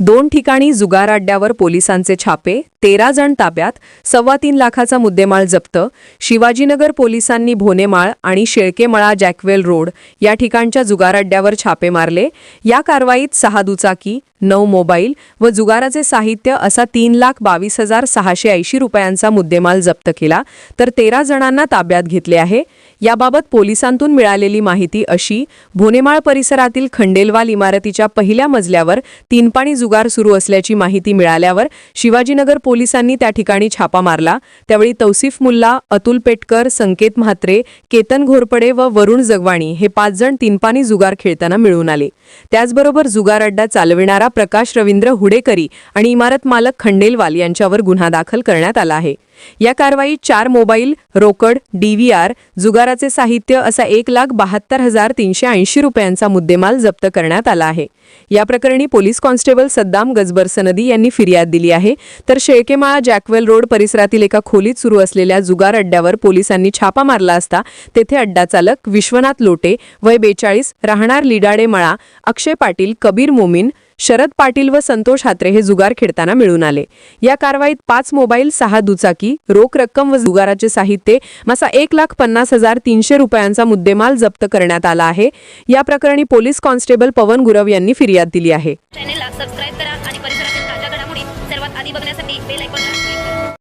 दोन ठिकाणी जुगार अड्ड्यावर पोलिसांचे छापे तेरा जण ताब्यात सव्वा तीन लाखाचा मुद्देमाळ जप्त शिवाजीनगर पोलिसांनी भोनेमाळ आणि शेळकेमळा जॅकवेल रोड या ठिकाणच्या जुगार अड्ड्यावर छापे मारले. या कारवाईत सहा दुचाकी नऊ मोबाईल व जुगाराचे साहित्य असा तीन लाख बावीस हजार सहाशे ऐंशी रुपयांचा मुद्देमाल जप्त केला तर तेरा जणांना ताब्यात घेतले आहे. याबाबत पोलिसांतून मिळालेली माहिती अशी भोनेमाळ परिसरातील खंडेलवाल इमारतीच्या पहिल्या मजल्यावर तीनपाणी जुगार सुरू असल्याची माहिती मिळाल्यावर शिवाजीनगर पोलिसांनी त्या ठिकाणी छापा मारला. त्यावेळी तौसिफ मुल्ला अतुल पेटकर संकेत म्हात्रे केतन घोरपडे व वरुण जगवाणी हे पाच जण तीनपाणी जुगार खेळताना मिळून आले. त्याचबरोबर जुगार अड्डा चालविणारा प्रकाश रवींद्र हुडेकरी आणि इमारत मालक खंडेलवाल यांच्यावर गुन्हा दाखल करण्यात आला आहे. या कारवाईत चार मोबाईल रोकड डीव्हीआर जुगाराचे साहित्य असा एक लाख बहात्तर हजार तीनशे ऐंशी रुपयांचा मुद्देमाल जप्त करण्यात आला आहे. या प्रकरणी पोलीस कॉन्स्टेबल सद्दाम गजबर सनदी यांनी फिर्याद दिली आहे. तर शेळकेमाळा जॅकवेल रोड परिसरातील एका खोलीत सुरू असलेल्या जुगार अड्ड्यावर पोलिसांनी छापा मारला असता तेथे अड्डा चालक विश्वनाथ लोटे वय बेचाळीस राहणार लिडाडे मळा अक्षय पाटील कबीर मोमीन शरद पाटील व संतोष हात्रे हे जुगार खेळताना मिळून आले. या कारवाईत पाच मोबाईल सहा दुचाकी रोख रक्कम व जुगाराचे साहित्य मसा एक लाख पन्नास हजार तीनशे रुपयांचा मुद्देमाल जप्त करण्यात आला आहे. या प्रकरणी पोलीस कॉन्स्टेबल पवन गुरव यांनी फिर्याद दिली आहे. चॅनेलला सबस्क्राईब करा आणि परिसरातील ताज्या घडामोडी सर्वात आधी बघण्यासाठी बेल आयकॉन